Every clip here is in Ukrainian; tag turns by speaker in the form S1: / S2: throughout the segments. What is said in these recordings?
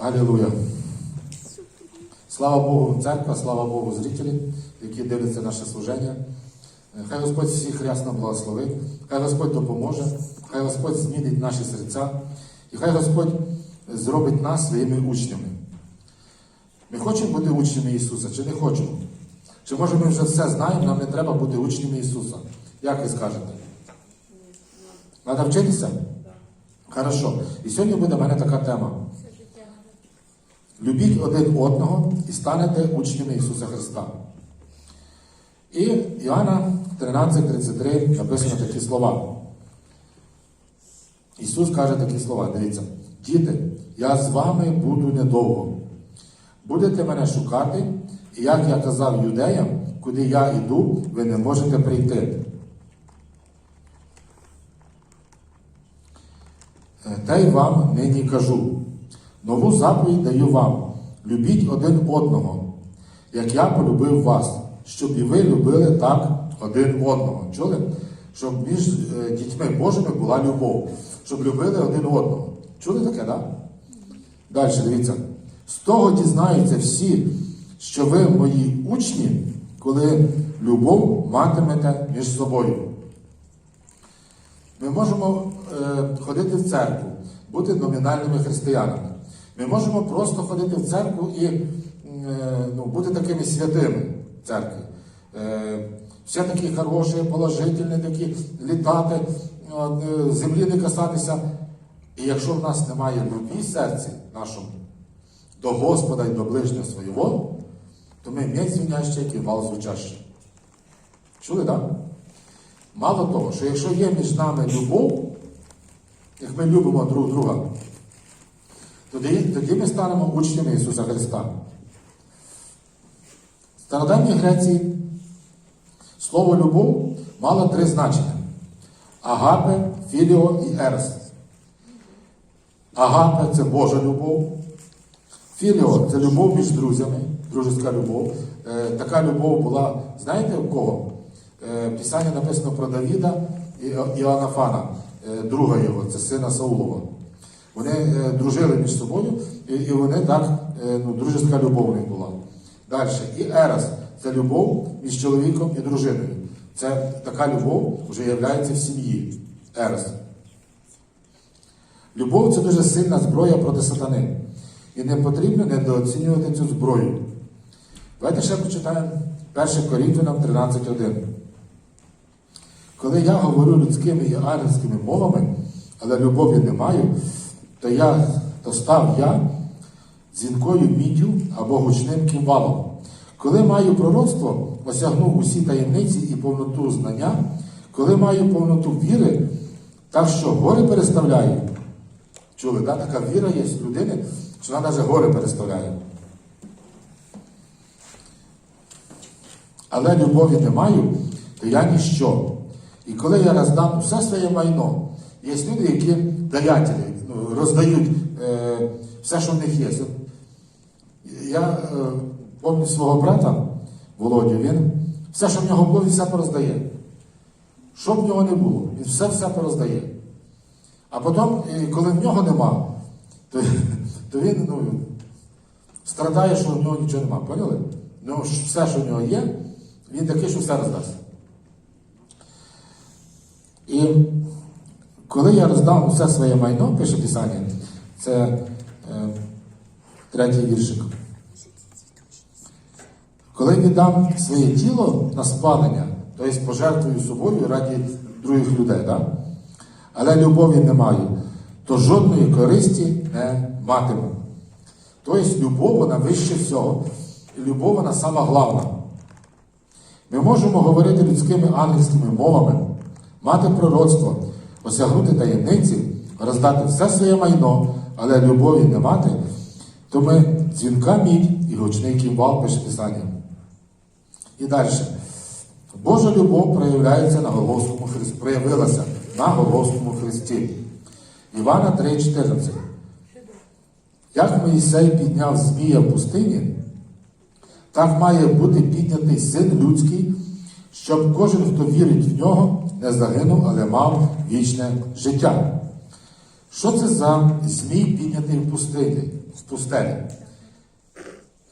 S1: Алілуя. Слава Богу, церква, слава Богу, зрителі, які дивляться наше служення. Хай Господь всіх рясно благословить, хай Господь допоможе, хай Господь змінить наші серця, і хай Господь зробить нас своїми учнями. Ми хочемо бути учнями Ісуса, чи не хочемо? Чи може ми вже все знаємо, нам не треба бути учнями Ісуса? Як ви скажете? Треба вчитися? Хорошо. І сьогодні буде в мене така тема. Любіть один одного і станете учнями Ісуса Христа. І Іоанна 13:33 написано такі слова. Ісус каже такі слова, дивіться, діти, я з вами буду недовго. Будете мене шукати, і як я казав юдеям, куди я йду, ви не можете прийти. Е, Та й вам нині кажу. Нову заповідь даю вам. Любіть один одного, як я полюбив вас, щоб і ви любили так один одного. Чули? Щоб між е, дітьми Божими була любов, щоб любили один одного. Чули таке, так? Да? Далі дивіться. З того дізнаються всі, що ви мої учні, коли любов матимете між собою. Ми можемо е, ходити в церкву, бути номінальними християнами. Ми можемо просто ходити в церкву і е, ну, бути такими святими в церкві. Е, все такі хороші, положительні, такі літати, е, землі не касатися. І якщо в нас немає любві в серці нашому до Господа і до ближнього свого, то ми м'ять звінящий, і вал звучащий. Чули, так? Да? Мало того, що якщо є між нами любов, як ми любимо друг друга, тоді, тоді ми станемо учнями Ісуса Христа. В стародавній Греції слово любов мало три значення: агапе, філіо і ерес. Агапе це Божа любов. Філіо це любов між друзями, дружеська любов. Е, така любов була, знаєте у кого? Е, Писання написано про Давіда і Іоаннафана, е, друга його, це сина Саулова. Вони е, дружили між собою, і, вони так, е, ну, дружеська любов у них була. Далі. І Ерас це любов між чоловіком і дружиною. Це така любов вже являється в сім'ї. Ерас. Любов це дуже сильна зброя проти сатани. І не потрібно недооцінювати цю зброю. Давайте ще почитаємо 1 Корінфянам 13.1. Коли я говорю людськими і ангельськими мовами, але любові не маю, то я то став я дзвінкою міддю або гучним кімвалом. Коли маю пророцтво, осягнув усі таємниці і повноту знання, коли маю повноту віри, так що гори переставляю. Чули, да? така віра є в людини, що вона навіть гори переставляє. Але любові не маю, то я ніщо. І коли я роздам все своє майно, є люди, які даятелі, роздають е, все, що в них є. Я е, пам'ятаю свого брата Володю, він все, що в нього було, він все пороздає. Що б в нього не було, він все-все пороздає. А потім, коли в нього нема, то, то він ну, страдає, що в нього нічого нема. Поняли? Ну, все, що в нього є, він такий, що все роздасть. І коли я роздав все своє майно, пише Писання, це е, третій віршик. Коли віддам своє тіло на спалення, тобто пожертвую собою раді других людей, да? але любові не маю, то жодної користі не матиму. Тобто любов вона вище всього, і любов вона сама головна. Ми можемо говорити людськими ангельськими мовами, мати пророцтво, осягнути таємниці, роздати все своє майно, але любові не мати, то ми дзвінка мідь і гучний кімвал пише Писання. І далі. Божа любов проявляється на Голгофському Христі, проявилася на Голгофському Христі. Івана 3,14. Як Моїсей підняв Змія в пустині, так має бути піднятий син людський, щоб кожен, хто вірить в нього, не загинув, але мав вічне життя. Що це за змій піднятий в пустелі?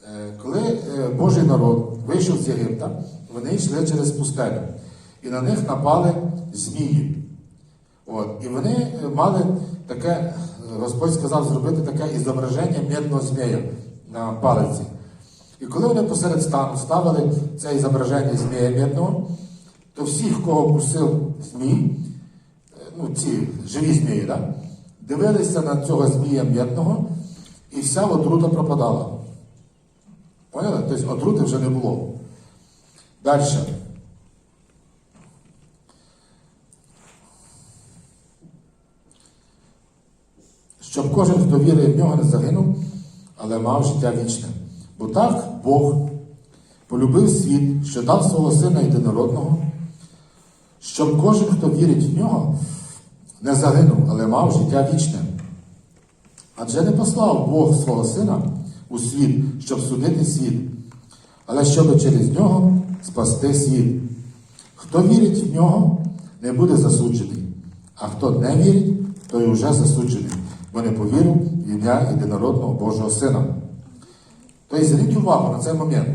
S1: Е, Коли е, Божий народ вийшов з Єгипта, вони йшли через пустелю. І на них напали змії. От. І вони е, мали таке, Господь сказав зробити таке ізображення медного змія на палиці. І коли вони посеред стану ставили це зображення змія медного, то всіх, кого кусив змій, е, ну ці живі змії, да? дивилися на цього змія медного, і вся отрута пропадала. Поняли? Тобто отрути вже не було. Далі. Щоб кожен, хто вірує в нього, не загинув, але мав життя вічне. Бо так Бог полюбив світ, що дав свого Сина єдинородного, щоб кожен, хто вірить в нього, не загинув, але мав життя вічне. Адже не послав Бог свого Сина у світ, щоб судити світ, але щоб через нього спасти світ. Хто вірить в нього, не буде засуджений, а хто не вірить, той уже засуджений, бо не повірив в ім'я єдинородного Божого Сина. Тобто зверніть увагу на цей момент.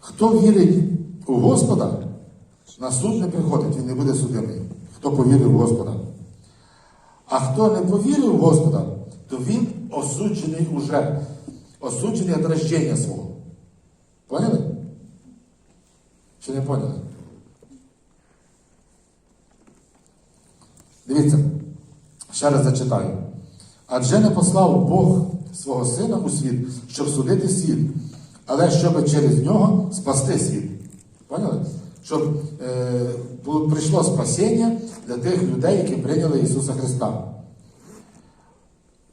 S1: Хто вірить у Господа, на суд не приходить, він не буде судимий. Хто повірив в Господа. А хто не повірив в Господа, то він осуджений уже. Осуджений від рождення свого. Поняли? Чи не поняли? Дивіться, ще раз зачитаю. Адже не послав Бог свого Сина у світ, щоб судити світ, але щоб через нього спасти світ. Поняли? Щоб е, прийшло спасіння для тих людей, які прийняли Ісуса Христа.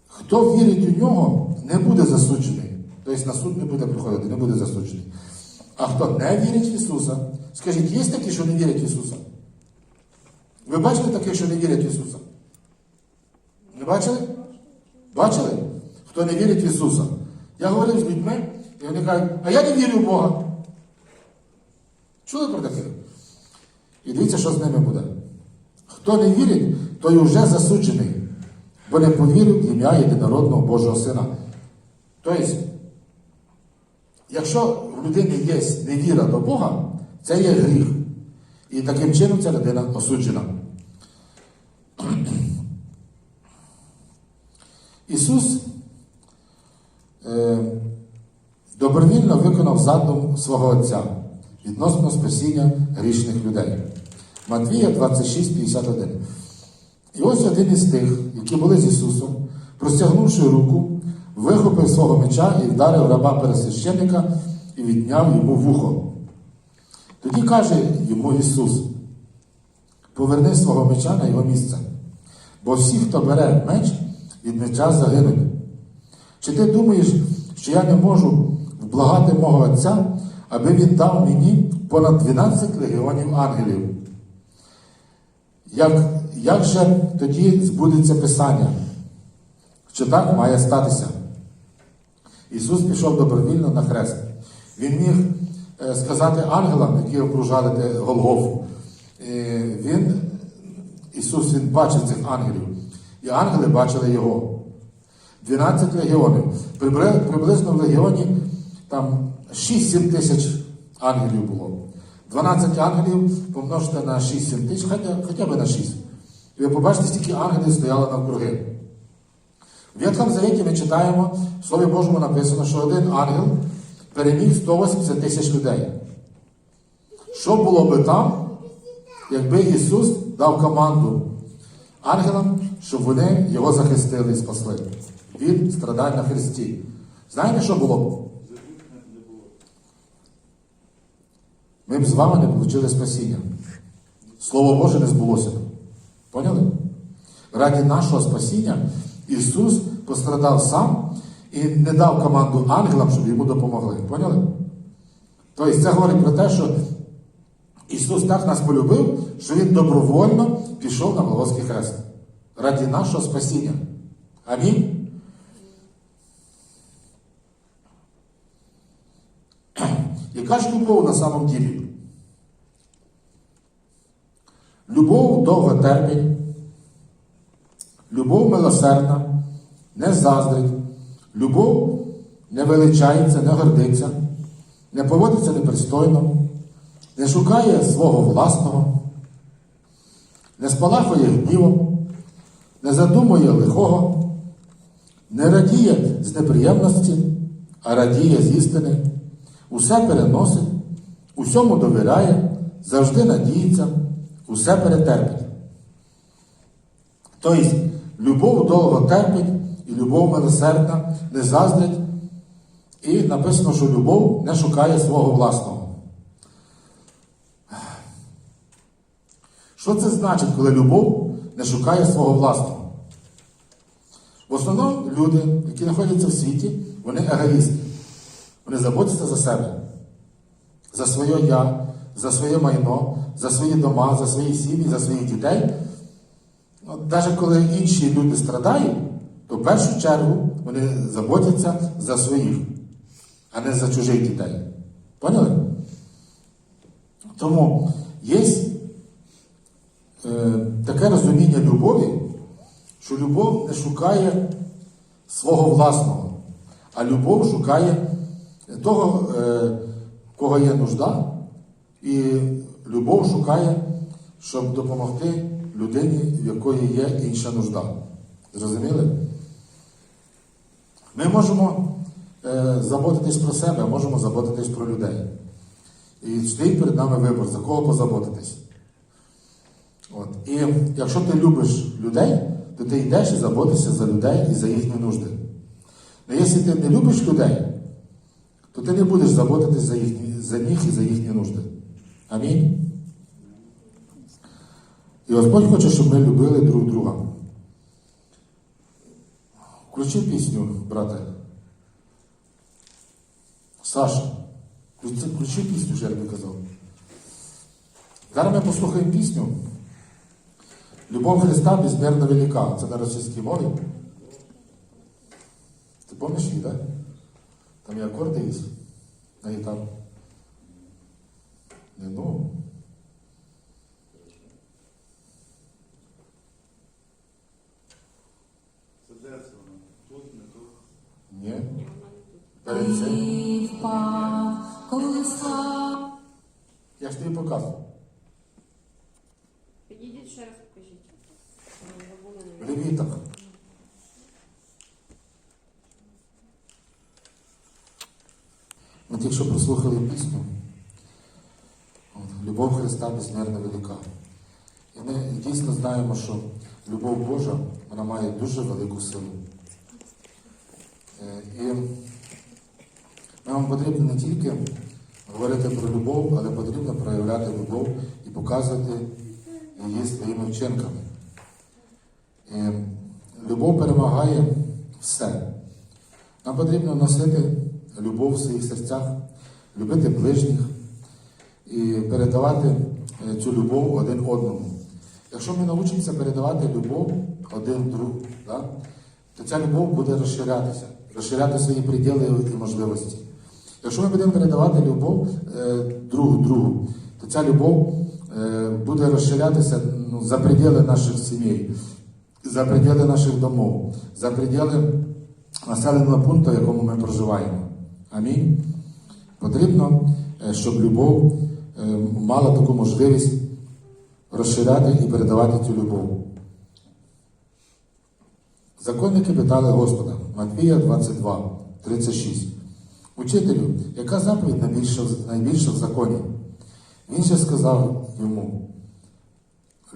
S1: Хто вірить у нього, не буде засуджений. Тобто на суд не буде приходити, не буде засуджений. А хто не вірить в Ісуса, скажіть, є такі, що не вірять в Ісуса? Ви бачили таких, що не вірять в Ісуса? Не бачили? Бачили? Хто не вірить в Ісуса? Я говорив з людьми, і вони кажуть, а я не вірю в Бога. Чули про таке? І дивіться, що з ними буде. Хто не вірить, той уже засуджений, бо не повірив в ім'я єдинородного Божого Сина. Тобто, якщо в людини є невіра до Бога, це є гріх. І таким чином ця людина осуджена. Ісус е, добровільно виконав задум свого Отця відносно спасіння грішних людей. Матвія 26, 51. І ось один із тих, які були з Ісусом, простягнувши руку, вихопив свого меча і вдарив раба пересвященника і відняв йому вухо. Тоді каже йому Ісус: поверни свого меча на його місце, бо всі, хто бере меч, від меча загинуть. Чи ти думаєш, що я не можу вблагати мого Отця, аби він дав мені понад 12 легіонів ангелів? Як, як же тоді збудеться Писання? Що так має статися? Ісус пішов добровільно на хрест. Він міг е, сказати ангелам, які окружали Голгофу. Е, Він, Ісус Він бачив цих ангелів. І ангели бачили Його. 12 легіонів. Приблизно в легіоні там 6-7 тисяч ангелів було. 12 ангелів помножте на 6-7 тисяч, хоча, б на 6. І ви побачите, скільки ангелів стояло навкруги. В Ветхому Завіті ми читаємо, в Слові Божому написано, що один ангел переміг 180 тисяч людей. Що було би там, якби Ісус дав команду ангелам, щоб вони його захистили і спасли від страдань на Христі? Знаєте, що було б? Ми б з вами не отримали спасіння. Слово Боже не збулося. Поняли? Раді нашого спасіння Ісус пострадав сам і не дав команду ангелам, щоб йому допомогли. Поняли? Тобто це говорить про те, що Ісус так нас полюбив, що Він добровольно пішов на Голгофський хрест. Раді нашого спасіння. Амінь. Ж любов на самом ділі? Любов довго терпить, Любов милосердна, не заздрить, любов не величається, не гордиться, не поводиться непристойно, не шукає свого власного, не спалахує гнівом, не задумує лихого, не радіє з неприємності, а радіє з істини, усе переносить, усьому довіряє, завжди надіється, усе перетерпить. Тобто, любов довго терпить, і любов милосердна, не заздрить, і написано, що любов не шукає свого власного. Що це значить, коли любов не шукає свого власного? В основному люди, які знаходяться в світі, вони егоїсти. Вони заботяться за себе, за своє я, за своє майно, за свої дома, за свої сім'ї, за своїх дітей. Навіть коли інші люди страдають, то в першу чергу вони заботяться за своїх, а не за чужих дітей. Поняли? Тому є е, таке розуміння любові, що любов не шукає свого власного, а любов шукає того, е, кого є нужда, і любов шукає, щоб допомогти людині, в якої є інша нужда. Зрозуміли? Ми можемо е, заботитись про себе, можемо заботитись про людей. І стоїть перед нами вибор, за кого позаботитись. От. І якщо ти любиш людей, то ти йдеш і заботишся за людей і за їхні нужди. Але якщо ти не любиш людей, то ти не будеш заботитись за, їхні, за них і за їхні нужди. Амінь. І Господь хоче, щоб ми любили друг друга. Включи пісню, брате. Саша, включи, пісню, що я тобі казав. Зараз ми послухаємо пісню. Любов Христа безмірно велика. Це на російській мові. Ти пам'ятаєш її, так? Там є акорди є на гітару. Не ну.
S2: Це де це воно? Тут, не тут.
S1: Ні. Перед цим. Я ж тобі показую.
S3: Підійдіть ще раз покажіть. Не
S1: Ми тільки прослухали пісню. От, Любов Христа безмірно велика. І ми дійсно знаємо, що любов Божа вона має дуже велику силу. Е, І нам потрібно не тільки говорити про любов, але потрібно проявляти любов і показувати її своїми вчинками. І любов перемагає все. Нам потрібно носити любов в своїх серцях, любити ближніх і передавати е, цю любов один одному. Якщо ми навчимося передавати любов один другу, да, то ця любов буде розширятися, розширяти свої приділи і можливості. Якщо ми будемо передавати любов е, друг другу, то ця любов е, буде розширятися ну, за приділи наших сімей, за приділи наших домов, за приділи населеного пункту, в якому ми проживаємо. Амінь. Потрібно, е, щоб любов е, мала таку можливість розширяти і передавати цю любов. Законники питали Господа, Матвія 22, 36. Учителю, яка заповідь найбільша, найбільша в законі? Він ще сказав йому: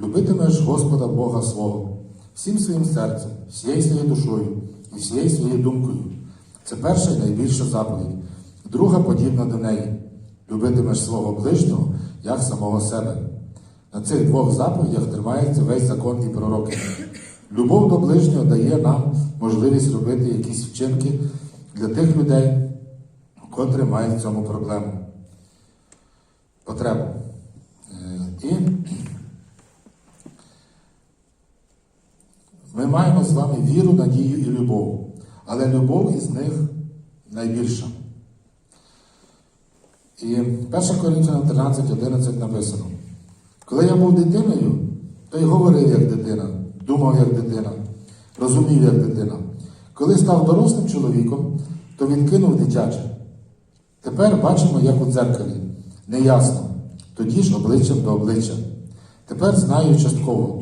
S1: Любитимеш Господа Бога свого, всім своїм серцем, всією своєю душою і всією своєю думкою. Це перша і найбільша заповідь. Друга подібна до неї. Любитимеш свого ближнього, як самого себе. На цих двох заповідях тримається весь закон і пророки. Любов до ближнього дає нам можливість робити якісь вчинки для тих людей, котрі мають в цьому проблему. Потребу. Е, І ми маємо з вами віру, надію і любов. Але любов із них найбільша. І 1 Коринфянам 13, 11 написано. Коли я був дитиною, то й говорив як дитина, думав як дитина, розумів, як дитина. Коли став дорослим чоловіком, то відкинув дитяче. Тепер бачимо, як у дзеркалі. Неясно. Тоді ж обличчям до обличчя. Тепер знаю частково,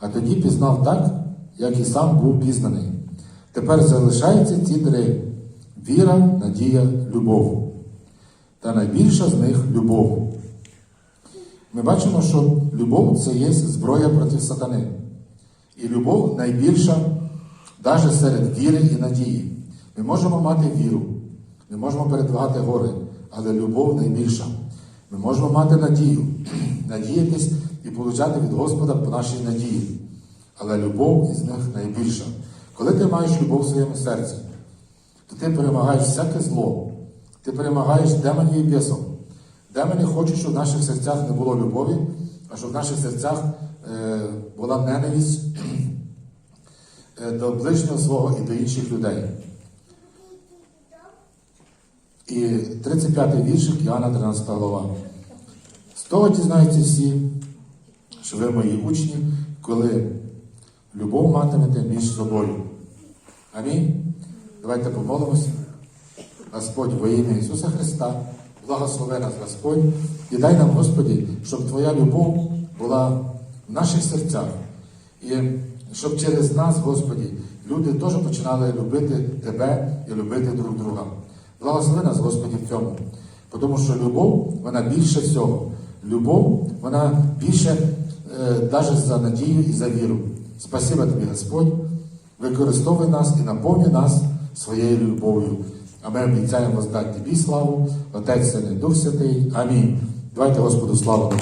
S1: а тоді пізнав так, як і сам був пізнаний. Тепер залишаються ці три: віра, надія, любов. Та найбільша з них любов. Ми бачимо, що любов це є зброя проти сатани. І любов найбільша навіть серед віри і надії. Ми можемо мати віру, ми можемо передвигати гори, але любов найбільша. Ми можемо мати надію, надіятись і получати від Господа по нашій надії. Але любов із них найбільша. Коли ти маєш любов в своєму серці, то ти перемагаєш всяке зло, ти перемагаєш демонів і бісов. Демони хочуть, щоб в наших серцях не було любові, а щоб в наших серцях е, була ненависть е, до ближнього свого і до інших людей. І 35-й віршик Іоанна 13 глава. З того дізнаються всі, що ви мої учні, коли любов матимете між собою. Амінь. Давайте помолимося. Господь, во ім'я Ісуса Христа, благослови нас Господь, і дай нам, Господі, щоб Твоя любов була в наших серцях. І щоб через нас, Господі, люди теж починали любити Тебе і любити друг друга. Благослови нас, Господі, в цьому. Тому що любов, вона більше всього. Любов, вона більше навіть за надію і за віру. Спасибо тобі, Господь. Використовуй нас і наповни нас своєю любов'ю. А ми обіцяємо здати тобі славу, Отець Син і Дух Святий. Амінь. Давайте Господу славу.